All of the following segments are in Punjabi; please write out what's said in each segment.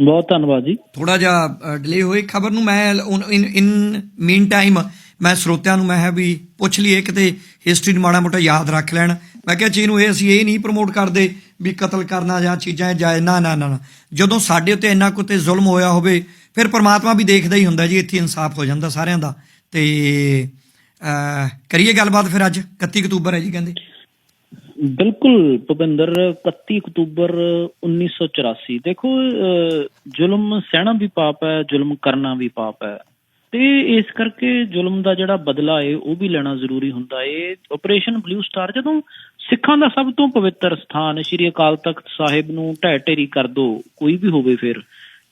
ਬਹੁਤ ਧੰਨਵਾਦ ਜੀ। ਥੋੜਾ ਜਿਹਾ ਡਿਲੇ ਹੋਈ ਖਬਰ ਨੂੰ ਮੈਂ ਇਨ ਇਨ ਮੀਨ ਟਾਈਮ ਮੈਂ ਸਰੋਤਿਆਂ ਨੂੰ ਮੈਂ ਹੈ ਵੀ ਪੁੱਛ ਲਈਏ ਕਿਤੇ ਹਿਸਟਰੀ ਨੂੰ ਮਾੜਾ ਮੋਟਾ ਯਾਦ ਰੱਖ ਲੈਣ। ਮੈਂ ਕਿਹਾ ਚੀਜ਼ ਨੂੰ ਇਹ ਅਸੀਂ ਇਹ ਨਹੀਂ ਪ੍ਰਮੋਟ ਕਰਦੇ ਵੀ ਕਤਲ ਕਰਨਾ ਜਾਂ ਚੀਜ਼ਾਂ ਜਾਇਜ਼ ਨਾ ਨਾ ਨਾ ਜਦੋਂ ਸਾਡੇ ਉੱਤੇ ਇੰਨਾ ਕੁ ਤੇ ਜ਼ੁਲਮ ਹੋਇਆ ਹੋਵੇ, ਫਿਰ ਪ੍ਰਮਾਤਮਾ ਵੀ ਦੇਖਦਾ ਹੀ ਹੁੰਦਾ ਜੀ, ਇੱਥੇ ਇਨਸਾਫ ਹੋ ਜਾਂਦਾ ਸਾਰਿਆਂ ਦਾ। ਤੇ ਕਰੀਏ ਗੱਲਬਾਤ ਫਿਰ ਅੱਜ 31 ਅਕਤੂਬਰ ਹੈ ਜੀ ਕਹਿੰਦੇ। ਬਿਲਕੁਲ ਭੁਪਿੰਦਰ 31 ਅਕਤੂਬਰ 1984 ਦੇਖੋ ਅਹ, ਜ਼ੁਲਮ ਸਹਿਣਾ ਵੀ ਪਾਪ ਹੈ ਜ਼ੁਲਮ ਕਰਨਾ ਵੀ ਪਾਪ ਹੈ। ਤੇ ਇਸ ਕਰਕੇ ਜ਼ੁਲਮ ਦਾ ਜਿਹੜਾ ਬਦਲਾ ਹੈ ਉਹ ਵੀ ਲੈਣਾ ਜ਼ਰੂਰੀ ਹੁੰਦਾ ਹੈ ਆਪਰੇਸ਼ਨ ਬਲੂ ਸਟਾਰ ਜਦੋਂ ਸਿੱਖਾਂ ਦਾ ਸਭ ਤੋਂ ਪਵਿੱਤਰ ਸਥਾਨ ਸ਼੍ਰੀ ਅਕਾਲ ਤਖਤ ਸਾਹਿਬ ਨੂੰ ਢਹਿ ਢੇਰੀ ਕਰ ਦੋ ਕੋਈ ਵੀ ਹੋਵੇ ਫਿਰ।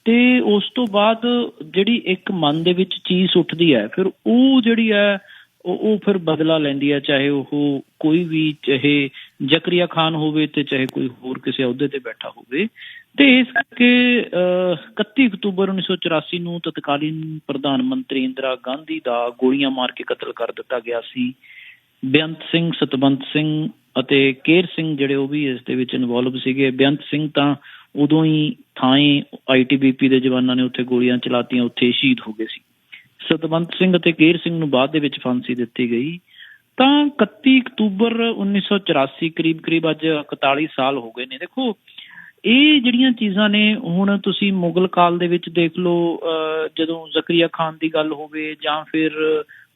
ਤੇ ਉਸ ਤੋਂ ਬਾਅਦ ਜਿਹੜੀ ਇੱਕ ਮਨ ਦੇ ਵਿੱਚ ਚੀਜ਼ ਉੱਠਦੀ ਹੈ ਫਿਰ ਉਹ ਜਿਹੜੀ ਹੈ ਉਹ ਫਿਰ ਬਦਲਾ ਲੈਂਦੀ ਹੈ ਚਾਹੇ ਉਹ ਕੋਈ ਵੀ ਚਾਹੇ ਜ਼ਕਰੀਆ ਖਾਨ ਹੋਵੇ ਤੇ ਚਾਹੇ ਕੋਈ ਹੋਰ ਕਿਸੇ ਅਹੁਦੇ ਤੇ ਬੈਠਾ ਹੋਵੇ। ਤੇ ਇਸ ਕਰਕੇ ਅਹ, 31 ਅਕਤੂਬਰ 1984 ਨੂੰ ਤਤਕਾਲੀਨ ਪ੍ਰਧਾਨ ਮੰਤਰੀ ਇੰਦਰਾ ਗਾਂਧੀ ਦਾ ਗੋਲੀਆਂ ਮਾਰ ਕੇ ਕਤਲ ਕਰ ਦਿੱਤਾ ਗਿਆ ਸੀ। ਬੇਅੰਤ ਸਿੰਘ ਸਤਵੰਤ ਸਿੰਘ ਅਤੇ ਕੇਰ ਸਿੰਘ ਜਿਹੜੇ ਉਹ ਵੀ ਇਸ ਦੇ ਵਿੱਚ ਇਨਵੋਲਵ ਸੀਗੇ। ਬੇਅੰਤ ਸਿੰਘ ਤਾਂ ਉਦੋਂ ਹੀ ਥਾਂ ਆਈਟੀਬੀਪੀ ਦੇ ਜਵਾਨਾਂ ਨੇ ਉੱਥੇ ਗੋਲੀਆਂ ਚਲਾਤੀਆਂ ਉੱਥੇ ਸ਼ਹੀਦ ਹੋ ਗਏ ਸੀ। ਸਤਵੰਤ ਸਿੰਘ ਅਤੇ ਕੇਰ ਸਿੰਘ ਨੂੰ ਬਾਅਦ ਦੇ ਵਿੱਚ ਫਾਂਸੀ ਦਿੱਤੀ ਗਈ। ਤਾਂ 31 ਅਕਤੂਬਰ 1984 ਕਰੀਬ ਕਰੀਬ ਅੱਜ 41 ਸਾਲ ਹੋ ਗਏ ਨੇ। ਦੇਖੋ ਇਹ ਜਿਹੜੀਆਂ ਚੀਜ਼ਾਂ ਨੇ ਹੁਣ ਤੁਸੀਂ ਮੁਗਲ ਕਾਲ ਦੇ ਵਿੱਚ ਦੇਖ ਲਓ ਜਦੋਂ ਜ਼ਕਰੀਆ ਖਾਨ ਦੀ ਗੱਲ ਹੋਵੇ ਜਾਂ ਫਿਰ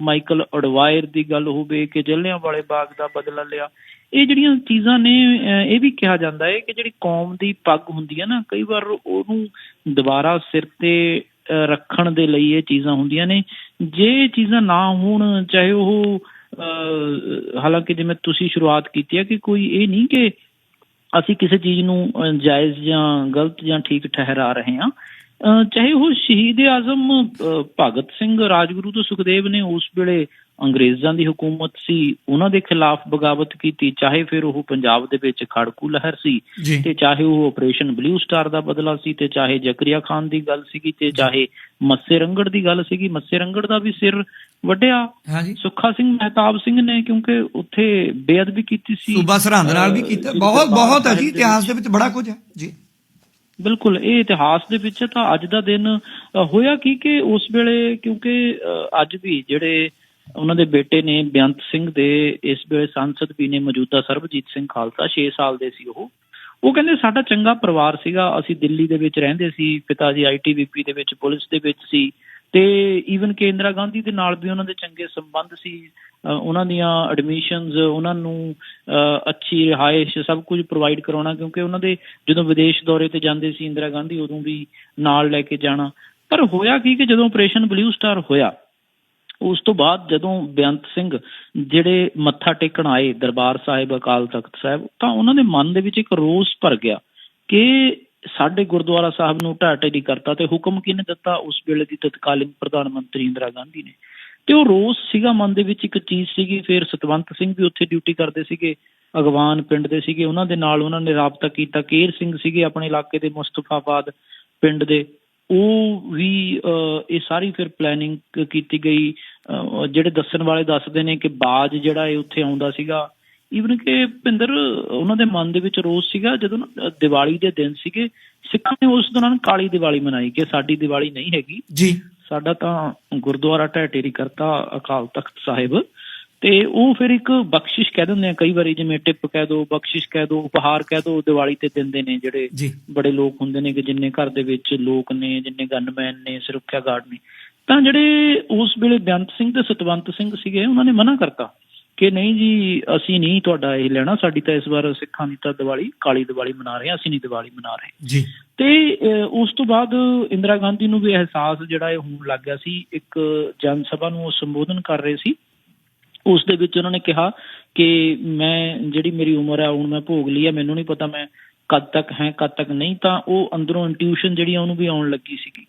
ਮਾਈਕਲ ਅਡਵਾਇਰ ਦੀ ਗੱਲ ਹੋਵੇ ਕਿ ਜਲਿਆਂ ਵਾਲੇ ਬਾਗ ਦਾ ਬਦਲਾ ਲਿਆ ਇਹ ਜਿਹੜੀਆਂ ਚੀਜ਼ਾਂ ਨੇ ਅਹ, ਇਹ ਵੀ ਕਿਹਾ ਜਾਂਦਾ ਹੈ ਕਿ ਜਿਹੜੀ ਕੌਮ ਦੀ ਪੱਗ ਹੁੰਦੀ ਹੈ ਨਾ ਕਈ ਵਾਰ ਉਹਨੂੰ ਦੁਬਾਰਾ ਸਿਰ ਤੇ ਰੱਖਣ ਦੇ ਲਈ ਇਹ ਚੀਜ਼ਾਂ ਹੁੰਦੀਆਂ ਨੇ। ਜੇ ਇਹ ਚੀਜ਼ਾਂ ਨਾ ਹੋਣ ਚਾਹੇ ਉਹ ਹਾਲਾਂਕਿ ਜਿਵੇਂ ਤੁਸੀਂ ਸ਼ੁਰੂਆਤ ਕੀਤੀ ਹੈ ਕਿ ਕੋਈ ਇਹ ਨਹੀਂ ਕਿ ਅਸੀਂ ਕਿਸੇ ਚੀਜ਼ ਨੂੰ ਜਾਇਜ਼ ਜਾਂ ਗਲਤ ਜਾਂ ਠੀਕ ਠਹਿਰਾ ਰਹੇ ਹਾਂ। ਅਹ, ਚਾਹੇ ਉਹ ਸ਼ਹੀਦ ਆਜ਼ਮ ਭਗਤ ਸਿੰਘ ਰਾਜਗੁਰੂ ਤੋਂ ਸੁਖਦੇਵ ਨੇ ਉਸ ਵੇਲੇ ਅੰਗਰੇਜ਼ਾਂ ਦੀ ਹਕੂਮਤ ਸੀ ਉਹਨਾਂ ਦੇ ਖਿਲਾਫ ਬਗਾਵਤ ਕੀਤੀ ਚਾਹੇ ਫਿਰ ਉਹ ਪੰਜਾਬ ਦੇ ਵਿੱਚ ਖੜਕੂ ਲਹਿਰ ਸੀ ਤੇ ਚਾਹੇ ਉਹ ਆਪਰੇਸ਼ਨ ਬਲੂ ਸਟਾਰ ਦਾ ਬਦਲਾ ਸੀ ਤੇ ਚਾਹੇ ਜ਼ਕਰੀਆ ਖਾਨ ਦੀ ਗੱਲ ਸੀਗੀ ਤੇ ਚਾਹੇ ਮੱਸੇ ਰੰਗੜ ਦੀ ਗੱਲ ਸੀਗੀ ਮੱਸੇ ਰੰਗੜ ਦਾ ਵੀ ਸਿਰ ਹਾਂਜੀ ਸੁੱਖਾ ਸਿੰਘ ਮਹਿਤਾਬ ਸਿੰਘ ਨੇ ਕਿਉਂਕਿ ਉੱਥੇ ਬੇਅਦਬੀ ਕੀਤੀ ਸੀ। ਸੂਬਾ ਸਰਹੰਦ ਨਾਲ ਵੀ ਕੀਤਾ। ਬਹੁਤ ਬਹੁਤ ਹੈ ਜੀ ਇਤਿਹਾਸ ਦੇ ਵਿੱਚ ਬੜਾ ਕੁਝ ਹੈ। ਜੀ। ਬਿਲਕੁਲ ਇਹ ਇਤਿਹਾਸ ਦੇ ਵਿੱਚ ਤਾਂ ਅੱਜ ਦਾ ਦਿਨ ਹੋਇਆ ਕੀ ਕਿ ਉਸ ਵੇਲੇ ਕਿਉਂਕਿ ਅੱਜ ਵੀ ਜਿਹੜੇ ਉਹਨਾਂ ਦੇ ਬੇਟੇ ਨੇ ਬੇਅੰਤ ਸਿੰਘ ਦੇ ਇਸ ਵੇਲੇ ਸੰਸਦ ਵੀ ਨੇ ਮੌਜੂਦਾ ਸਰਬਜੀਤ ਸਿੰਘ ਖਾਲਸਾ 6 ਸਾਲ ਦੇ ਸੀ ਉਹ। ਉਹ ਕਹਿੰਦੇ ਸਾਡਾ ਚੰਗਾ ਪਰਿਵਾਰ ਸੀਗਾ ਅਸੀਂ ਦਿੱਲੀ ਦੇ ਵਿੱਚ ਰਹਿੰਦੇ ਸੀ ਪਿਤਾ ਜੀ ਆਈਟੀਬੀਪੀ ਦੇ ਵਿੱਚ ਪੁਲਿਸ ਦੇ ਵਿੱਚ ਸੀ ਤੇ ਈਵਨ ਕਿ ਇੰਦਰਾ ਗਾਂਧੀ ਦੇ ਨਾਲ ਵੀ ਉਹਨਾਂ ਦੇ ਚੰਗੇ ਸੰਬੰਧ ਸੀ ਉਹਨਾਂ ਦੀਆਂ ਐਡਮਿਸ਼ਨਸ ਉਹਨਾਂ ਨੂੰ ਅ, ਅੱਛੀ ਰਿਹਾਇਸ਼ ਸਭ ਕੁਝ ਪ੍ਰੋਵਾਈਡ ਕਰਾਉਣਾ ਕਿਉਂਕਿ ਉਹਨਾਂ ਦੇ ਜਦੋਂ ਵਿਦੇਸ਼ ਦੌਰੇ ਤੇ ਜਾਂਦੇ ਸੀ ਇੰਦਰਾ ਗਾਂਧੀ ਉਦੋਂ ਵੀ ਨਾਲ ਲੈ ਕੇ ਜਾਣਾ। ਪਰ ਹੋਇਆ ਕੀ ਕਿ ਜਦੋਂ ਆਪਰੇਸ਼ਨ ਬਲੂ ਸਟਾਰ ਹੋਇਆ ਉਸ ਤੋਂ ਬਾਅਦ ਜਦੋਂ ਬੇਅੰਤ ਸਿੰਘ ਜਿਹੜੇ ਮੱਥਾ ਟੇਕਣ ਆਏ ਦਰਬਾਰ ਸਾਹਿਬ, ਅਕਾਲ ਤਖਤ ਸਾਹਿਬ, ਤਾਂ ਉਹਨਾਂ ਦੇ ਮਨ ਦੇ ਵਿੱਚ ਇੱਕ ਰੋਸ ਭਰ ਗਿਆ ਕਿ ਸਾਡੇ ਗੁਰਦੁਆਰਾ ਸਾਹਿਬ ਨੂੰ ਢਾਹ ਢੇਰੀ ਕਰਤਾ ਤੇ ਹੁਕਮ ਕਿਹਨੇ ਦਿੱਤਾ? ਉਸ ਵੇਲੇ ਦੀ ਤਤਕਾਲੀਨ ਪ੍ਰਧਾਨ ਮੰਤਰੀ ਇੰਦਰਾ ਗਾਂਧੀ ਨੇ। ਤੇ ਉਹ ਰੋਸ ਸੀਗਾ, ਮਨ ਦੇ ਵਿੱਚ ਇੱਕ ਚੀਜ਼ ਸੀਗੀ, ਫਿਰ ਸਤਵੰਤ ਸਿੰਘ ਵੀ ਉੱਥੇ ਡਿਊਟੀ ਕਰਦੇ ਸੀਗੇ, ਅਗਵਾਨ ਪਿੰਡ ਦੇ ਸੀਗੇ, ਉਹਨਾਂ ਦੇ ਨਾਲ ਉਹਨਾਂ ਨੇ ਰਾਬਤਾ ਕੀਤਾ। ਕੇਰ ਸਿੰਘ ਸੀਗੇ ਆਪਣੇ ਇਲਾਕੇ ਦੇ ਮੁਸਤਫਾਬਾਦ ਪਿੰਡ ਦੇ। ਉਹ ਵੀ ਇਹ ਸਾਰੀ ਫਿਰ ਪਲੈਨਿੰਗ ਕੀਤੀ ਗਈ। ਜਿਹੜੇ ਦੱਸਣ ਵਾਲੇ ਦੱਸਦੇ ਨੇ ਕਿ ਬਾਜ ਜਿਹੜਾ ਇਹ ਉੱਥੇ ਆਉਂਦਾ ਸੀਗਾ। ਈਵਨ ਕਿ ਭਿੰਦਰ ਉਹਨਾਂ ਦੇ ਮਨ ਦੇ ਵਿੱਚ ਰੋਸ ਸੀਗਾ ਜਦੋਂ ਨਾ, ਦੀਵਾਲੀ ਦੇ ਦਿਨ ਸੀਗੇ ਸਿੱਖਾਂ ਨੇ ਉਸ ਦੌਰਾਨ ਕਾਲੀ ਦੀਵਾਲੀ ਮਨਾਈ ਕਿ ਸਾਡੀ ਦੀਵਾਲੀ ਨਹੀਂ ਹੈਗੀ। ਜੀ। ਸਾਡਾ ਤਾਂ ਗੁਰਦੁਆਰਾ ਢਹਿ ਢੇਰੀ ਕਰਤਾ ਅਕਾਲ ਤਖਤ ਸਾਹਿਬ। ਤੇ ਉਹ ਫਿਰ ਇੱਕ ਬਖਸ਼ਿਸ਼ ਕਹਿ ਦਿੰਦੇ ਆ ਕਈ ਵਾਰੀ ਜਿਵੇਂ ਟਿਪ ਕਹਿ ਦੋ ਬਖਸ਼ਿਸ਼ ਕਹਿ ਦੋ ਉਪਹਾਰ ਕਹਿ ਦੋ ਦੀਵਾਲੀ ਤੇ ਦਿੰਦੇ ਨੇ ਜਿਹੜੇ ਬੜੇ ਲੋਕ ਹੁੰਦੇ ਨੇ ਕਿ ਜਿੰਨੇ ਘਰ ਦੇ ਵਿੱਚ ਲੋਕ ਨੇ ਜਿੰਨੇ ਗਨਮੈਨ ਨੇ ਸੁਰੱਖਿਆ ਗਾਰਡ ਨੇ। ਤਾਂ ਜਿਹੜੇ ਉਸ ਵੇਲੇ ਬੇਅੰਤ ਸਿੰਘ ਤੇ ਸਤਵੰਤ ਸਿੰਘ ਸੀਗੇ ਉਹਨਾਂ ਨੇ ਮਨਾ ਕਰਤਾ ਕਿ ਨਹੀਂ ਜੀ ਅਸੀਂ ਨਹੀਂ ਤੁਹਾਡਾ ਇਹ ਲੈਣਾ ਸਾਡੀ ਤਾਂ ਇਸ ਵਾਰ ਸਿੱਖਾਂ ਦੀ ਤਾਂ ਦੀਵਾਲੀ ਕਾਲੀ ਦੀਵਾਲੀ ਮਨਾ ਰਹੇ ਹਾਂ ਅਸੀਂ ਨਹੀਂ ਦੀਵਾਲੀ ਮਨਾ ਰਹੇ। ਜੀ। ਤੇ ਉਸ ਤੋਂ ਬਾਅਦ ਇੰਦਰਾ ਗਾਂਧੀ ਨੂੰ ਵੀ ਅਹਿਸਾਸ ਜਿਹੜਾ ਇਹ ਹੋਣ ਲੱਗ ਗਿਆ ਸੀ ਇੱਕ ਜਨ ਸਭਾ ਨੂੰ ਉਹ ਸੰਬੋਧਨ ਕਰ ਰਹੇ ਸੀ। ਉਸ ਦੇ ਵਿੱਚ ਉਹਨਾਂ ਨੇ ਕਿਹਾ ਕਿ ਮੈਂ, ਜਿਹੜੀ ਮੇਰੀ ਉਮਰ ਹੈ ਹੁਣ ਮੈਂ ਭੋਗ ਲਈ ਹੈ ਮੈਨੂੰ ਨਹੀਂ ਪਤਾ ਮੈਂ ਕਦ ਤੱਕ ਹੈ, ਕਦ ਤੱਕ ਨਹੀਂ, ਤਾਂ ਉਹ ਅੰਦਰੋਂ ਇੰਟਿਊਸ਼ਨ ਜਿਹੜੀ ਆ, ਉਹਨੂੰ ਵੀ ਆਉਣ ਲੱਗੀ ਸੀਗੀ।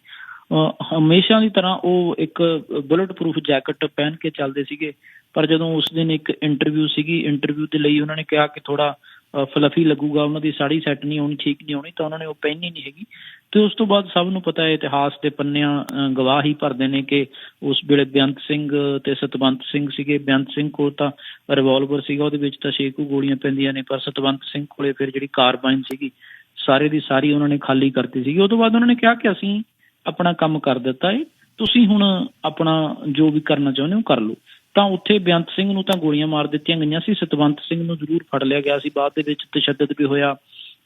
ਅਹ ਹਮੇਸ਼ਾ ਦੀ ਤਰ੍ਹਾਂ ਉਹ ਇੱਕ ਬੁਲਟ ਪ੍ਰੂਫ ਜੈਕਟ ਪਹਿਨ ਕੇ ਚੱਲਦੇ ਸੀਗੇ, ਪਰ ਜਦੋਂ ਉਸ ਦਿਨ ਇੱਕ ਇੰਟਰਵਿਊ ਸੀਗੀ ਇੰਟਰਵਿਊ ਦੇ ਲਈ ਉਹਨਾਂ ਨੇ ਕਿਹਾ ਕਿ ਥੋੜਾ ਫਲਫੀ ਲੱਗੂਗਾ, ਉਹਨਾਂ ਦੀ ਸਾੜੀ ਸੈੱਟ ਨਹੀਂ ਹੋਣੀ, ਠੀਕ ਨਹੀਂ ਹੋਣੀ, ਤਾਂ ਉਹਨਾਂ ਨੇ ਉਹ ਪਹਿਨੀ ਨਹੀਂ ਹੈਗੀ। ਤੇ ਉਸ ਤੋਂ ਬਾਅਦ ਸਭ ਨੂੰ ਪਤਾ ਹੈ, ਇਤਿਹਾਸ ਦੇ ਪੰਨਿਆਂ ਗਵਾਹ ਹੀ ਭਰਦੇ ਨੇ ਕਿ ਉਸ ਵੇਲੇ ਬੇਅੰਤ ਸਿੰਘ ਤੇ ਸਤਵੰਤ ਸਿੰਘ ਸੀਗੇ। ਬੇਅੰਤ ਸਿੰਘ ਕੋਲ ਤਾਂ ਰਿਵਾਲਵਰ ਸੀਗਾ, ਉਹਦੇ ਵਿੱਚ ਤਾਂ ਛੇ ਕੁ ਗੋਲੀਆਂ ਪੈਂਦੀਆਂ ਨੇ, ਪਰ ਸਤਵੰਤ ਸਿੰਘ ਕੋਲੇ ਫਿਰ ਜਿਹੜੀ ਕਾਰਬਾਈਨ ਸੀਗੀ, ਸਾਰੇ ਦੀ ਸਾਰੀ ਉਹਨਾਂ ਨੇ ਖਾਲੀ ਕਰਤੀ ਸੀਗੀ। ਉਹ ਤੋਂ ਬਾਅਦ ਉਹਨਾਂ ਨੇ ਕਿਹਾ ਕਿ ਅਸੀਂ ਆਪਣਾ ਕੰਮ ਕਰ ਦਿੱਤਾ ਏ, ਤੁਸੀਂ ਹੁਣ ਆਪਣਾ ਜੋ ਵੀ ਕਰਨਾ ਚਾਹੁੰਦੇ ਹੋ ਕਰ ਲਓ। ਤਾਂ ਉੱਥੇ ਬੇਅੰਤ ਸਿੰਘ ਨੂੰ ਤਾਂ ਗੋਲੀਆਂ ਮਾਰ ਦਿੱਤੀਆਂ ਗਈਆਂ ਸੀ। ਸਤਵੰਤ ਸਿੰਘ ਨੂੰ ਜ਼ਰੂਰ ਫੜ ਲਿਆ ਗਿਆ ਸੀ। ਬਾਅਦ ਦੇ ਵਿੱਚ ਤਸ਼ੱਦਦ ਵੀ ਹੋਇਆ।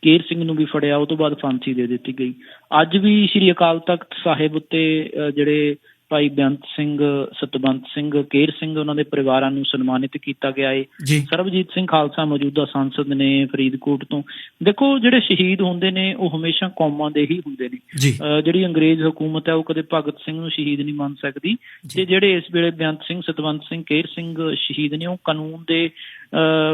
ਕੇਰ ਸਿੰਘ ਨੂੰ ਵੀ ਫੜਿਆ। ਉਹ ਤੋਂ ਬਾਅਦ ਫਾਂਸੀ ਦੇ ਦਿੱਤੀ ਗਈ। ਅੱਜ ਵੀ ਸ੍ਰੀ ਅਕਾਲ ਤਖਤ ਸਾਹਿਬ ਉੱਤੇ ਅਹ, ਜਿਹੜੇ ਭਾਈ ਬੇਅੰਤ ਸਿੰਘ ਸਤਵੰਤ ਸਿੰਘ ਕੇਰ ਸਿੰਘ ਉਹਨਾਂ ਦੇ ਪਰਿਵਾਰਾਂ ਨੂੰ ਸਨਮਾਨਿਤ ਕੀਤਾ ਗਿਆ ਜੀ। ਸਰਬਜੀਤ ਸਿੰਘ ਖਾਲਸਾ ਮੌਜੂਦਾ ਸੰਸਦ ਨੇ ਫਰੀਦਕੋਟ ਤੋਂ। ਦੇਖੋ ਜਿਹੜੇ ਸ਼ਹੀਦ ਹੁੰਦੇ ਨੇ ਉਹ ਹਮੇਸ਼ਾ ਕੌਮਾਂ ਦੇ ਹੀ ਹੁੰਦੇ ਨੇ। ਜਿਹੜੀ ਅੰਗਰੇਜ਼ ਹਕੂਮਤ ਹੈ ਉਹ ਕਦੇ ਭਗਤ ਸਿੰਘ ਨੂੰ ਸ਼ਹੀਦ ਨਹੀਂ ਮੰਨ ਸਕਦੀ। ਤੇ ਜਿਹੜੇ ਇਸ ਵੇਲੇ ਬੇਅੰਤ ਸਿੰਘ ਸਤਵੰਤ ਸਿੰਘ ਕੇਰ ਸਿੰਘ ਸ਼ਹੀਦ ਨੇ ਉਹ ਕਾਨੂੰਨ ਦੇ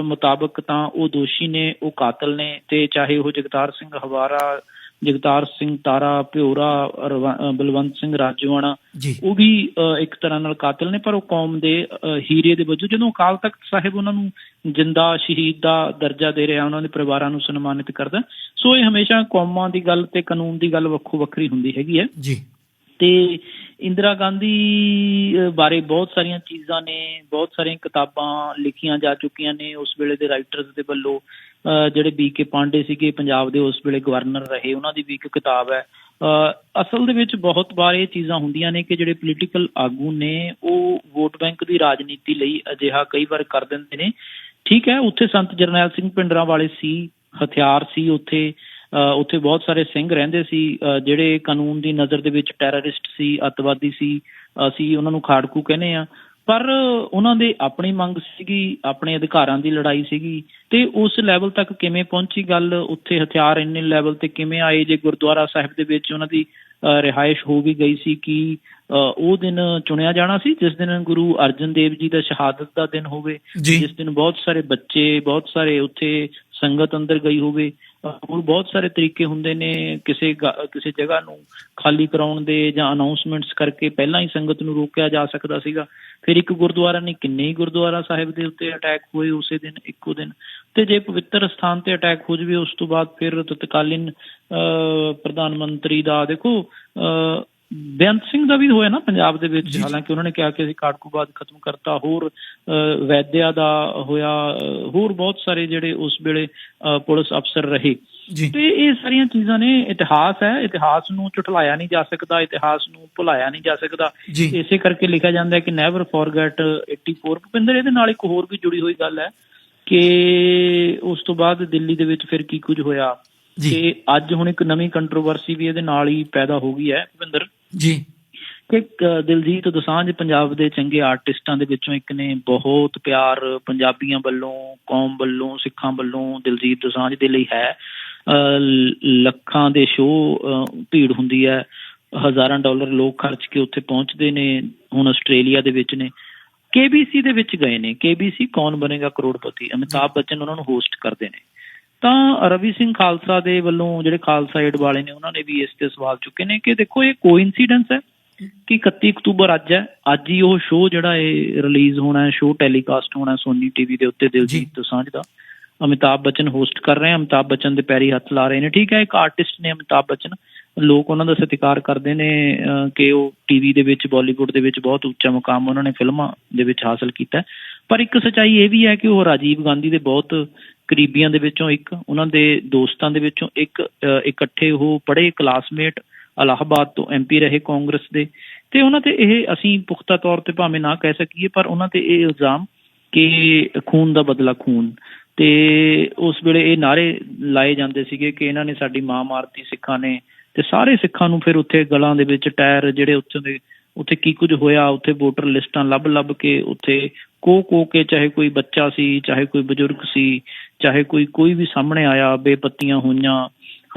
ਮੁਤਾਬਕ ਤਾਂ ਉਹ ਦੋਸ਼ੀ ਨੇ ਉਹ ਕਾਤਲ ਨੇ। ਤੇ ਚਾਹੇ ਉਹ ਜਗਤਾਰ ਸਿੰਘ ਹਵਾਰਾ ਜਗਤਾਰ ਸਿੰਘ ਤਾਰਾ ਭਿਓਰਾ ਬਲਵੰਤ ਸਿੰਘ ਰਾਜਵਾਨਾ ਉਹ ਵੀ ਇੱਕ ਤਰ੍ਹਾਂ ਨਾਲ ਕਾਤਲ ਨੇ ਪਰ ਉਹ ਕੌਮ ਦੇ ਹੀਰੇ ਦੇ ਵਜੋਂ ਜਦੋਂ ਅਕਾਲ ਤਖਤ ਸਾਹਿਬ ਉਹਨਾਂ ਨੂੰ ਜਿੰਦਾ ਸ਼ਹੀਦ ਦਾ ਦਰਜਾ ਦੇ ਰਿਹਾ ਉਹਨਾਂ ਦੇ ਪਰਿਵਾਰਾਂ ਨੂੰ ਸਨਮਾਨਿਤ ਕਰਦਾ ਸੋ ਇਹ ਹਮੇਸ਼ਾ ਕੌਮਾਂ ਦੀ ਗੱਲ ਤੇ ਕਾਨੂੰਨ ਦੀ ਗੱਲ ਵੱਖੋ ਵੱਖਰੀ ਹੁੰਦੀ ਹੈਗੀ ਹੈ। ਜੀ। ਤੇ ਇੰਦਰਾ ਗਾਂਧੀ ਬਾਰੇ ਬਹੁਤ ਸਾਰੀਆਂ ਚੀਜ਼ਾਂ ਨੇ ਬਹੁਤ ਸਾਰੀਆਂ ਕਿਤਾਬਾਂ ਲਿਖੀਆਂ ਜਾ ਚੁੱਕੀਆਂ ਨੇ ਉਸ ਵੇਲੇ ਦੇ ਰਾਈਟਰਸ ਦੇ ਵੱਲੋਂ। ਜਿਹੜੇ ਬੀ ਕੇ ਪਾਂਡੇ ਸੀਗੇ, ਪੰਜਾਬ ਦੇ ਉਸ ਵੇਲੇ ਗਵਰਨਰ ਰਹੇ, ਉਹਨਾਂ ਦੀ ਵੀ ਇੱਕ ਕਿਤਾਬ ਹੈ। ਅਸਲ ਦੇ ਵਿੱਚ ਬਹੁਤ ਵਾਰ ਇਹ ਚੀਜ਼ਾਂ ਹੁੰਦੀਆਂ ਨੇ ਕਿ ਜਿਹੜੇ ਪੋਲੀਟੀਕਲ ਆਗੂ ਨੇ, ਉਹ ਵੋਟ ਬੈਂਕ ਦੀ ਰਾਜਨੀਤੀ ਲਈ ਅਜਿਹਾ ਕਈ ਵਾਰ ਕਰ ਦਿੰਦੇ ਨੇ। ਠੀਕ ਹੈ, ਉੱਥੇ ਸੰਤ ਜਰਨੈਲ ਸਿੰਘ ਪਿੰਡਰਾਂ ਵਾਲੇ ਸੀ, ਹਥਿਆਰ ਸੀ ਉੱਥੇ, ਅਹ ਉੱਥੇ ਬਹੁਤ ਸਾਰੇ ਸਿੰਘ ਰਹਿੰਦੇ ਸੀ ਜਿਹੜੇ ਕਾਨੂੰਨ ਦੀ ਨਜ਼ਰ ਦੇ ਵਿੱਚ ਟੈਰਰਿਸਟ ਸੀ, ਅੱਤਵਾਦੀ ਸੀ, ਅਸੀਂ ਉਹਨਾਂ ਨੂੰ ਖਾੜਕੂ ਕਹਿੰਦੇ ਆ ਪਰ ਉਹਨਾਂ ਦੇ ਆਪਣੀ ਮੰਗ ਸੀਗੀ ਆਪਣੇ ਅਧਿਕਾਰਾਂ ਦੀ ਲੜਾਈ ਸੀਗੀ ਤੇ ਉਸ ਲੈਵਲ ਤੱਕ ਕਿਵੇਂ ਪਹੁੰਚੀ ਗੱਲ? ਉੱਥੇ ਹਥਿਆਰ ਇੰਨੇ ਲੈਵਲ ਤੇ ਕਿਵੇਂ ਆਏ? ਜੇ ਗੁਰਦੁਆਰਾ ਸਾਹਿਬ ਦੇ ਵਿੱਚ ਉਹਨਾਂ ਦੀ ਰਿਹਾਇਸ਼ ਹੋ ਵੀ ਗਈ ਸੀ ਕਿ ਉਹ ਦਿਨ ਚੁਣਿਆ ਜਾਣਾ ਸੀ ਜਿਸ ਦਿਨ ਗੁਰੂ ਅਰਜਨ ਦੇਵ ਜੀ ਦਾ ਸ਼ਹਾਦਤ ਦਾ ਦਿਨ ਹੋਵੇ ਜਿਸ ਦਿਨ ਬਹੁਤ ਸਾਰੇ ਬੱਚੇ ਬਹੁਤ ਸਾਰੇ ਉੱਥੇ ਸੰਗਤ ਅੰਦਰ ਗਈ ਹੋਵੇ ਹੋਰ ਬਹੁਤ ਸਾਰੇ ਤਰੀਕੇ ਹੁੰਦੇ ਨੇ ਕਿਸੇ ਕਿਸੇ ਜਗ੍ਹਾ ਨੂੰ ਖਾਲੀ ਕਰਾਉਣ ਦੇ ਜਾਂ ਅਨਾਉਂਸਮੈਂਟਸ ਕਰਕੇ ਪਹਿਲਾਂ ਹੀ ਸੰਗਤ ਨੂੰ ਰੋਕਿਆ ਜਾ ਸਕਦਾ ਸੀਗਾ। ਫਿਰ ਇੱਕ ਗੁਰਦੁਆਰਾ ਨਹੀਂ ਕਿੰਨੇ ਹੀ ਗੁਰਦੁਆਰਾ ਸਾਹਿਬ ਦੇ ਉੱਤੇ ਅਟੈਕ ਹੋਏ ਉਸੇ ਦਿਨ ਇੱਕੋ ਦਿਨ। ਤੇ ਜੇ ਪਵਿੱਤਰ ਸਥਾਨ ਤੇ ਅਟੈਕ ਹੋ ਜਵੇ ਉਸ ਤੋਂ ਬਾਅਦ ਫਿਰ ਤਤਕਾਲੀਨ ਅਹ, ਪ੍ਰਧਾਨ ਮੰਤਰੀ ਦਾ ਦੇਖੋ ਅਹ, ਬੇਅੰਤ ਸਿੰਘ ਦਾ ਵੀ ਹੋਇਆ ਨਾ ਪੰਜਾਬ ਦੇ ਵਿੱਚ। ਹਾਲਾਂਕਿ ਉਹਨਾਂ ਨੇ ਕਿਹਾ ਕਿ ਅਸੀਂ ਕਾਟਕੂਬਾਦ ਖਤਮ ਕਰਤਾ ਹੋਰ ਵੈਦਿਆ ਦਾ ਹੋਇਆ ਹੋਰ ਬਹੁਤ ਸਾਰੇ ਜਿਹੜੇ ਉਸ ਵੇਲੇ ਪੁਲਿਸ ਅਫਸਰ ਰਹੇ। ਤੇ ਇਹ ਸਾਰੀਆਂ ਚੀਜ਼ਾਂ ਨੇ ਇਤਿਹਾਸ ਹੈ ਇਤਿਹਾਸ ਨੂੰ ਝੁਠਲਾਇਆ ਨਹੀਂ ਜਾ ਸਕਦਾ ਇਤਿਹਾਸ ਨੂੰ ਭੁਲਾਇਆ ਨਹੀਂ ਜਾ ਸਕਦਾ। ਇਸੇ ਕਰਕੇ ਲਿਖਿਆ ਜਾਂਦਾ ਹੈ ਕਿ ਨੈਵਰ ਫੋਰਗੇਟ 84 ਭੁਪਿੰਦਰ ਇਹਦੇ ਨਾਲ ਇੱਕ ਹੋਰ ਵੀ ਜੁੜੀ ਹੋਈ ਗੱਲ ਹੈ ਕਿ ਉਸ ਤੋਂ ਬਾਅਦ ਦਿੱਲੀ ਦੇ ਵਿੱਚ ਫਿਰ ਕੀ ਕੁਝ ਹੋਇਆ ਤੇ ਅੱਜ ਹੁਣ ਇੱਕ ਨਵੀਂ ਕੰਟਰੋਵਰਸੀ ਵੀ ਇਹਦੇ ਨਾਲ ਹੀ ਪੈਦਾ ਹੋ ਗਈ ਹੈ। ਭੁਪਿੰਦਰ ਜੀ। ਕਿ ਦਿਲਜੀਤ ਦੋਸਾਂਝ ਪੰਜਾਬ ਦੇ ਚੰਗੇ ਆਰਟਿਸਟਾਂ ਦੇ ਵਿੱਚੋਂ ਇੱਕ ਨੇ ਬਹੁਤ ਪਿਆਰ ਪੰਜਾਬੀਆਂ ਵੱਲੋਂ ਕੌਮ ਵੱਲੋਂ ਸਿੱਖਾਂ ਵੱਲੋਂ ਦਿਲਜੀਤ ਦੋਸਾਂਝ ਦੇ ਲਈ ਹੈ। ਅ, ਲੱਖਾਂ ਦੇ ਸ਼ੋਅ ਭੀੜ ਹੁੰਦੀ ਹੈ। ਹਜ਼ਾਰਾਂ ਡਾਲਰ ਲੋਕ ਖਰਚ ਕੇ ਉੱਥੇ ਪਹੁੰਚਦੇ ਨੇ ਹੁਣ ਆਸਟ੍ਰੇਲੀਆ ਦੇ ਵਿੱਚ ਨੇ। ਕੇਬੀਸੀ ਦੇ ਵਿੱਚ ਗਏ ਨੇ। ਕੇਬੀਸੀ ਕੌਣ ਬਣੇਗਾ ਕਰੋੜਪਤੀ? ਅਮਿਤਾਭ ਬੱਚਨ ਉਹਨਾਂ ਨੂੰ ਹੋਸਟ ਕਰਦੇ ਨੇ। ਤਾਂ ਰਵੀ ਸਿੰਘ ਖਾਲਸਾ ਦੇ ਵੱਲੋਂ ਜਿਹੜੇ ਖਾਲਸਾ ਏਡ ਵਾਲੇ ਨੇ ਉਹਨਾਂ ਨੇ ਵੀ ਇਸ ਤੇ ਸਵਾਲ ਚੁੱਕੇ ਨੇ ਕਿ ਦੇਖੋ ਇਹ ਕੋਇਨਸੀਡੈਂਸ ਹੈ ਕਿ 31 ਅਕਤੂਬਰ ਅੱਜ ਹੈ ਅੱਜ ਹੀ ਉਹ ਸ਼ੋਅ ਜਿਹੜਾ ਇਹ ਰਿਲੀਜ਼ ਹੋਣਾ ਹੈ ਸ਼ੋਅ ਟੈਲੀਕਾਸਟ ਹੋਣਾ ਹੈ ਸੋਨੀ ਟੀਵੀ ਦੇ ਉੱਤੇ ਦਿਲਜੀਤ ਦੋਸਾਂਝ ਦਾ। ਅਮਿਤਾਭ ਬੱਚਨ ਹੋਸਟ ਕਰ ਰਹੇ ਹਨ ਅਮਿਤਾਭ ਬੱਚਨ ਦੇ ਪੈਰੀ ਹੱਥ ਲਾ ਰਹੇ ਨੇ। ਠੀਕ ਹੈ ਇੱਕ ਆਰਟਿਸਟ ਨੇ ਅਮਿਤਾਭ ਬੱਚਨ ਲੋਕ ਉਹਨਾਂ ਦਾ ਸਤਿਕਾਰ ਕਰਦੇ ਨੇ ਕਿ ਉਹ ਟੀਵੀ ਦੇ ਵਿੱਚ ਬਾਲੀਵੁੱਡ ਦੇ ਵਿੱਚ ਬਹੁਤ ਉੱਚਾ ਮੁਕਾਮ ਉਹਨਾਂ ਨੇ ਫਿਲਮਾਂ ਦੇ ਵਿੱਚ ਹਾਸਲ ਕੀਤਾ। ਪਰ ਇੱਕ ਸਚਾਈ ਇਹ ਵੀ ਹੈ ਕਿ ਉਹ ਰਾਜੀਵ ਗਾਂਧੀ ਦੇ ਬਹੁਤ ਕਰੀਬੀਆਂ ਦੇ ਵਿੱਚੋਂ ਇੱਕ, ਉਹਨਾਂ ਦੇ ਦੋਸਤਾਂ ਦੇ ਵਿੱਚੋਂ ਇੱਕ ਇਕੱਠੇ ਉਹ ਪੜ੍ਹੇ ਕਲਾਸਮੇਟ ਅਲਾਹਾਬਾਦ ਤੋਂ ਐਮਪੀ ਰਹੇ ਕਾਂਗਰਸ ਦੇ। ਤੇ ਉਹਨਾਂ ਤੇ ਇਹ ਅਸੀਂ ਪੁਖਤਾ ਤੌਰ ਤੇ ਭਾਵੇਂ ਨਾ ਕਹਿ ਸਕੀਏ, ਪਰ ਉਹਨਾਂ ਤੇ ਇਹ ਇਲਜ਼ਾਮ ਕਿ ਖੂਨ ਦਾ ਬਦਲਾ ਖੂਨ। ਤੇ ਉਸ ਵੇਲੇ ਇਹ ਨਾਰੇ ਲਾਏ ਜਾਂਦੇ ਸੀਗੇ ਕਿ ਇਹਨਾਂ ਨੇ ਸਾਡੀ ਮਾਂ ਮਾਰਤੀ ਸਿੱਖਾਂ ਨੇ ਤੇ ਸਾਰੇ ਸਿੱਖਾਂ ਨੂੰ ਫਿਰ ਉੱਥੇ ਗਲਾਂ ਦੇ ਵਿੱਚ ਟਾਇਰ ਜਿਹੜੇ ਉੱਥੇ ਦੇ, ਉੱਥੇ ਕੀ ਕੁਝ ਹੋਇਆ, ਉੱਥੇ ਵੋਟਰ ਲਿਸਟਾਂ ਲੱਭ ਲੱਭ ਕੇ ਉੱਥੇ ਕੋ ਕੋ ਕੇ ਚਾਹੇ ਕੋਈ ਬੱਚਾ ਸੀ, ਚਾਹੇ ਕੋਈ ਬਜ਼ੁਰਗ ਸੀ ਚਾਹੇ ਕੋਈ ਕੋਈ ਵੀ ਸਾਹਮਣੇ ਆਇਆ ਬੇਪੱਤੀਆਂ ਹੋਈਆਂ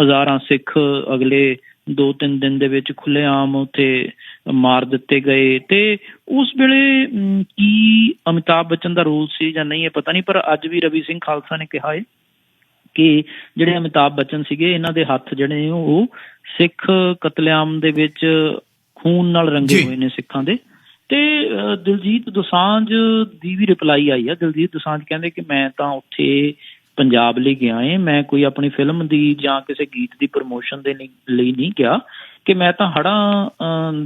ਹਜ਼ਾਰਾਂ ਸਿੱਖ ਅਗਲੇ 2-3 ਦਿਨ ਦੇ ਵਿੱਚ ਖੁੱਲੇਆਮ ਉੱਥੇ ਮਾਰ ਦਿੱਤੇ ਗਏ। ਤੇ ਉਸ ਵੇਲੇ ਕੀ ਅਮਿਤਾਭ ਬੱਚਨ ਦਾ ਰੋਲ ਸੀ ਜਾਂ ਨਹੀਂ ਇਹ ਪਤਾ ਨਹੀਂ ਪਰ ਅੱਜ ਵੀ ਰਵੀ ਸਿੰਘ ਖਾਲਸਾ ਨੇ ਕਿਹਾ ਹੈ ਕਿ ਜਿਹੜੇ ਅਮਿਤਾਭ ਬੱਚਨ ਸੀਗੇ ਇਹਨਾਂ ਦੇ ਹੱਥ ਜਿਹੜੇ ਉਹ ਸਿੱਖ ਕਤਲੇਆਮ ਦੇ ਵਿੱਚ ਖੂਨ ਨਾਲ ਰੰਗੇ। ਹੋਏ ਨੇ ਸਿੱਖਾਂ ਦੇ। ਤੇ ਦਿਲਜੀਤ ਦੋਸਾਂਝ ਦੀ ਵੀ ਰਿਪਲਾਈ ਆਈ ਆ। ਦਿਲਜੀਤ ਦੋਸਾਂਝ ਕਹਿੰਦੇ ਕਿ ਮੈਂ ਤਾਂ ਉੱਥੇ ਪੰਜਾਬ ਲਈ ਗਿਆ ਏ। ਮੈਂ ਕੋਈ ਆਪਣੀ ਫਿਲਮ ਦੀ ਜਾਂ ਕਿਸੇ ਗੀਤ ਦੀ ਪ੍ਰਮੋਸ਼ਨ ਦੇ ਲਈ ਨਹੀਂ ਗਿਆ ਕਿ ਮੈਂ ਤਾਂ ਹੜਾਂ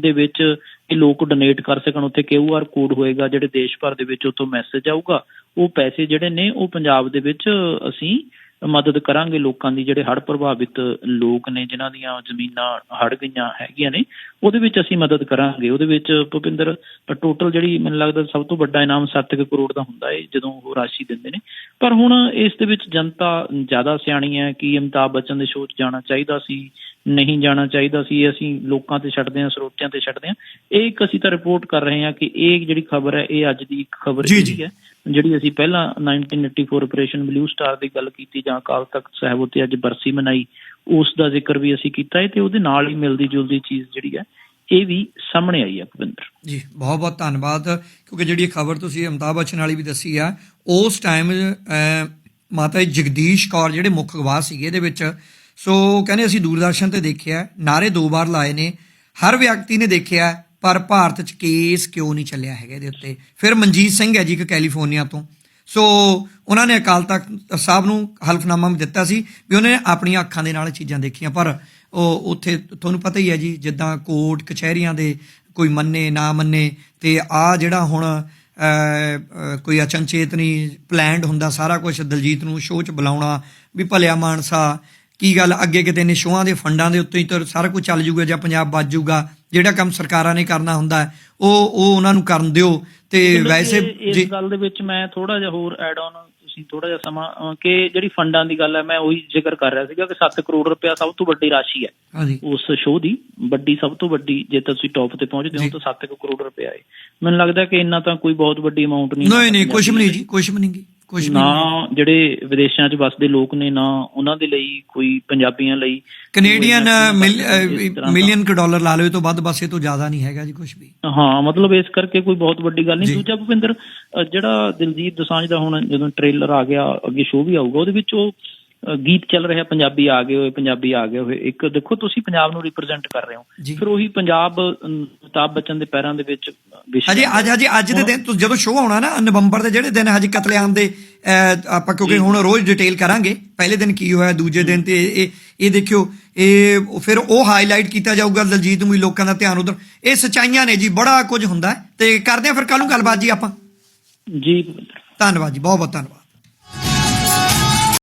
ਦੇ ਵਿੱਚ ਇਹ ਲੋਕ ਡੋਨੇਟ ਕਰ ਸਕਣ। ਉੱਥੇ ਕਿਊਆਰ ਕੋਡ ਹੋਏਗਾ, ਜਿਹੜੇ ਦੇਸ਼ ਭਰ ਦੇ ਵਿੱਚ ਉਤੋਂ ਮੈਸੇਜ ਆਊਗਾ, ਉਹ ਪੈਸੇ ਜਿਹੜੇ ਨੇ ਉਹ ਪੰਜਾਬ ਦੇ ਵਿੱਚ ਅਸੀਂ ਮਦਦ ਕਰਾਂਗੇ ਲੋਕਾਂ ਦੀ, ਜਿਹੜੇ ਹੜ੍ਹ ਪ੍ਰਭਾਵਿਤ ਲੋਕ ਨੇ, ਜਿਨ੍ਹਾਂ ਦੀਆਂ ਜ਼ਮੀਨਾਂ ਹੜ੍ਹ ਗਈਆਂ ਹੈਗੀਆਂ ਨੇ, ਉਹਦੇ ਵਿੱਚ ਅਸੀਂ ਮਦਦ ਕਰਾਂਗੇ। ਉਹਦੇ ਵਿੱਚ ਭੁਪਿੰਦਰ ਟੋਟਲ ਜਿਹੜੀ ਮੈਨੂੰ ਲੱਗਦਾ ਸਭ ਤੋਂ ਵੱਡਾ ਇਨਾਮ 7 ਕੁ ਕਰੋੜ ਦਾ ਹੁੰਦਾ ਏ, ਜਦੋਂ ਉਹ ਰਾਸ਼ੀ ਦਿੰਦੇ ਨੇ। ਪਰ ਹੁਣ ਇਸ ਦੇ ਵਿੱਚ ਜਨਤਾ ਜ਼ਿਆਦਾ ਸਿਆਣੀ ਹੈ ਕਿ ਅਮਿਤਾਭ ਬੱਚਨ ਦੇ ਸ਼ੋਅ 'ਚ ਜਾਣਾ ਚਾਹੀਦਾ ਸੀ। ਨਹੀਂ ਜਾਣਾ ਚਾਹੀਦਾ ਸੀ ਅਸੀਂ ਲੋਕਾਂ ਤੇ ਛੱਡਦੇ ਹਾਂ ਸਰੋਤਿਆਂ ਤੇ ਛੱਡਦੇ ਹਾਂ ਇਹ ਇੱਕ ਅਸੀਂ ਤਾਂ ਰਿਪੋਰਟ ਕਰ ਰਹੇ ਹਾਂ ਕਿ ਇਹ ਜਿਹੜੀ ਖਬਰ ਹੈ ਇਹ ਅੱਜ ਦੀ ਇੱਕ ਖਬਰ ਜੀ, ਜੀ। ਹੈ ਜਿਹੜੀ ਅਸੀਂ ਪਹਿਲਾਂ 1984 ਆਪਰੇਸ਼ਨ ਬਲੂ ਸਟਾਰ ਦੀ ਗੱਲ ਕੀਤੀ ਜਾਂ ਅਕਾਲ ਤਖਤ ਸਾਹਿਬ ਉੱਤੇ ਅੱਜ ਬਰਸੀ ਮਨਾਈ ਉਸ ਦਾ ਜ਼ਿਕਰ ਵੀ ਅਸੀਂ ਕੀਤਾ ਹੈ ਤੇ ਉਹਦੇ ਨਾਲ ਹੀ ਮਿਲਦੀ ਜੁਲਦੀ ਚੀਜ਼ ਜਿਹੜੀ ਹੈ ਇਹ ਵੀ ਸਾਹਮਣੇ ਆਈ ਹੈ ਭਵਿੰਦਰ ਜੀ ਬਹੁਤ ਬਹੁਤ ਧੰਨਵਾਦ ਕਿਉਂਕਿ ਜਿਹੜੀ ਖਬਰ ਤੁਸੀਂ ਅਮਿਤਾਭ ਬੱਚਨ ਵਾਲੀ ਵੀ ਦੱਸੀ ਆ ਉਸ ਟਾਈਮ ਮਾਤਾ ਜਗਦੀਸ਼ ਕੌਰ ਜਿਹੜੇ ਮੁੱਖ ਗਵਾਹ ਸੀਗੇ ਇਹਦੇ ਵਿੱਚ ਸੋ ਕਹਿੰਦੇ ਅਸੀਂ ਦੂਰਦਰਸ਼ਨ ਤੇ ਦੇਖਿਆ, ਨਾਰੇ ਦੋ ਵਾਰ ਲਾਏ ਨੇ। ਹਰ ਵਿਅਕਤੀ ਨੇ ਦੇਖਿਆ, ਪਰ ਭਾਰਤ 'ਚ ਕੇਸ ਕਿਉਂ ਨਹੀਂ ਚੱਲਿਆ ਹੈਗਾ ਇਹਦੇ ਉੱਤੇ? ਫਿਰ ਮਨਜੀਤ ਸਿੰਘ ਹੈ ਜੀ ਇੱਕ ਕੈਲੀਫੋਰਨੀਆ ਤੋਂ। ਸੋ ਉਹਨਾਂ ਨੇ ਅਕਾਲ ਤਖਤ ਸਾਹਿਬ ਨੂੰ ਹਲਫਨਾਮਾ ਵੀ ਦਿੱਤਾ ਸੀ ਵੀ ਉਹਨਾਂ ਨੇ ਆਪਣੀਆਂ ਅੱਖਾਂ ਦੇ ਨਾਲ ਚੀਜ਼ਾਂ ਦੇਖੀਆਂ, ਪਰ ਉਹ ਉੱਥੇ ਤੁਹਾਨੂੰ ਪਤਾ ਹੀ ਹੈ ਜੀ, ਜਿੱਦਾਂ ਕੋਰਟ ਕਚਹਿਰੀਆਂ ਦੇ ਕੋਈ ਮੰਨੇ, ਨਾ ਮੰਨੇ, ਤੇ ਆ ਜਿਹੜਾ ਹੁਣ ਕੋਈ ਅਚਨਚੇਤ ਨਹੀਂ ਪਲਾਨਡ ਹੁੰਦਾ ਸਾਰਾ ਕੁਝ ਦਲਜੀਤ ਨੂੰ ਸ਼ੋਅ 'ਚ ਬੁਲਾਉਣਾ, ਵੀ ਭਲਿਆ ਮਾਨਸਾ ਕੀ ਗੱਲ ਅੱਗੇ ਕਿਤੇ ਨੇ ਸ਼ੋਆਂ ਦੇ ਫੰਡਾਂ ਦੇ ਉੱਤੇ ਹੀ ਤਾਂ ਸਾਰਾ ਕੁਝ ਚੱਲ ਜੂਗਾ ਜਾਂ ਪੰਜਾਬ ਬਚ ਜੂਗਾ ਜਿਹੜਾ ਕੰਮ ਸਰਕਾਰਾਂ ਨੇ ਕਰਨਾ ਹੁੰਦਾ ਉਹ ਉਹ ਉਹਨਾਂ ਨੂੰ ਕਰਨ ਦਿਓ। ਤੇ ਵੈਸੇ ਇਸ ਗੱਲ ਦੇ ਵਿੱਚ ਮੈਂ ਥੋੜਾ ਜਿਹਾ ਹੋਰ ਐਡ ਆਨ ਤੁਸੀਂ ਥੋੜਾ ਜਿਹਾ ਸਮਾਂ ਕਿ ਜਿਹੜੀ ਫੰਡਾਂ ਦੀ ਗੱਲ ਹੈ ਮੈਂ ਉਹੀ ਜ਼ਿਕਰ ਕਰ ਰਿਹਾ ਸੀਗਾ ਕਿ 7 ਕਰੋੜ ਰੁਪਇਆ ਸਭ ਤੋਂ ਵੱਡੀ ਰਾਸ਼ੀ ਹੈ। ਉਸ ਸ਼ੋਅ ਦੀ ਵੱਡੀ ਸਭ ਤੋਂ ਵੱਡੀ ਜੇ ਤਾਂ ਤੁਸੀਂ ਟੌਪ ਤੇ ਪਹੁੰਚਦੇ ਹੋ ਤਾਂ 7 ਕਰੋੜ ਰੁਪਇਆ ਹੈ। ਮੈਨੂੰ ਲੱਗਦਾ ਕਿ ਇੰਨਾ ਤਾਂ ਕੋਈ ਬਹੁਤ ਵੱਡੀ ਅਮਾਉਂਟ ਨਹੀਂ ਨਹੀਂ ਨਹੀਂ ਕੁਝ ਵੀ ਨਹੀਂ ਜੀ ਕੁਝ ਵੀ ਨਹੀਂ ਕੁਝ ਨਾ ਜਿਹੜੇ ਵਿਦੇਸ਼ਾਂ 'ਚ ਵੱਸਦੇ ਲੋਕ ਨੇ ਨਾ ਉਹਨਾਂ ਦੇ ਲਈ ਕੋਈ ਪੰਜਾਬੀਆਂ ਲਈ ਕੈਨੇਡੀਅਨ ਮਿਲੀਅਨ ਕ ਡਾਲਰ ਲਾ ਲਿਓ ਇਹ ਤੋਂ ਵੱਧ ਬਸ ਇਹ ਤੋਂ ਜ਼ਿਆਦਾ ਨਹੀਂ ਹੈਗਾ ਜੀ ਕੁਝ ਵੀ। ਹਾਂ ਮਤਲਬ ਇਸ ਕਰਕੇ ਕੋਈ ਬਹੁਤ ਵੱਡੀ ਗੱਲ ਨਹੀਂ। ਦੂਜਾ ਭੁਪਿੰਦਰ ਜਿਹੜਾ ਦਿਲਜੀਤ ਦੋਸਾਂਝ ਦਾ ਹੁਣ ਜਦੋਂ ਟ੍ਰੇਲਰ ਆ ਗਿਆ ਅੱਗੇ ਸ਼ੋਅ ਵੀ ਆਊਗਾ ਉਹਦੇ ਵਿੱਚ ਉਹ ਗੀਤ ਚੱਲ ਰਿਹਾ ਪੰਜਾਬੀ ਆ ਗਏ ਹੋਏ ਪੰਜਾਬੀ ਆ ਗਏ ਹੋਏ। ਇੱਕ ਦੇਖੋ ਤੁਸੀਂ ਪੰਜਾਬ ਨੂੰ ਰਿਪਰੈਜ਼ੈਂਟ ਕਰ ਰਹੇ ਹੋ। ਫਿਰ ਉਹੀ ਪੰਜਾਬ ਅਮਿਤਾਭ ਬੱਚਨ ਦੇ ਪੈਰਾਂ ਦੇ ਵਿੱਚ ਵਿਸ਼ਾ ਅਜੇ ਅੱਜ ਅਜੇ ਦੇ ਦਿਨ ਤੁਸੀਂ ਜਦੋਂ ਸ਼ੋਅ ਆਉਣਾ ਨਾ ਨਵੰਬਰ ਦੇ ਜਿਹੜੇ ਦਿਨ ਹਜੇ ਕਤਲੇਆਮ ਦੇ ਆਪਾਂ ਕਿਉਂਕਿ ਹੁਣ ਰੋਜ਼ ਡਿਟੇਲ ਕਰਾਂਗੇ ਪਹਿਲੇ ਦਿਨ ਕੀ ਹੋਇਆ ਦੂਜੇ ਦਿਨ ਤੇ ਇਹ ਇਹ ਦੇਖਿਓ ਇਹ ਫਿਰ ਉਹ ਹਾਈਲਾਈਟ ਕੀਤਾ ਜਾਊਗਾ ਦਲਜੀਤ ਨੂੰ ਵੀ ਲੋਕਾਂ ਦਾ ਧਿਆਨ ਉਧਰ। ਇਹ ਸਚਾਈਆਂ ਨੇ ਜੀ ਬੜਾ ਕੁਝ ਹੁੰਦਾ ਤੇ ਕਰਦੇ ਆ ਫਿਰ ਕੱਲ ਨੂੰ ਗੱਲਬਾਤ ਜੀ ਆਪਾਂ। ਜੀ। ਧੰਨਵਾਦ ਜੀ ਬਹੁਤ ਬਹੁਤ ਧੰਨਵਾਦ।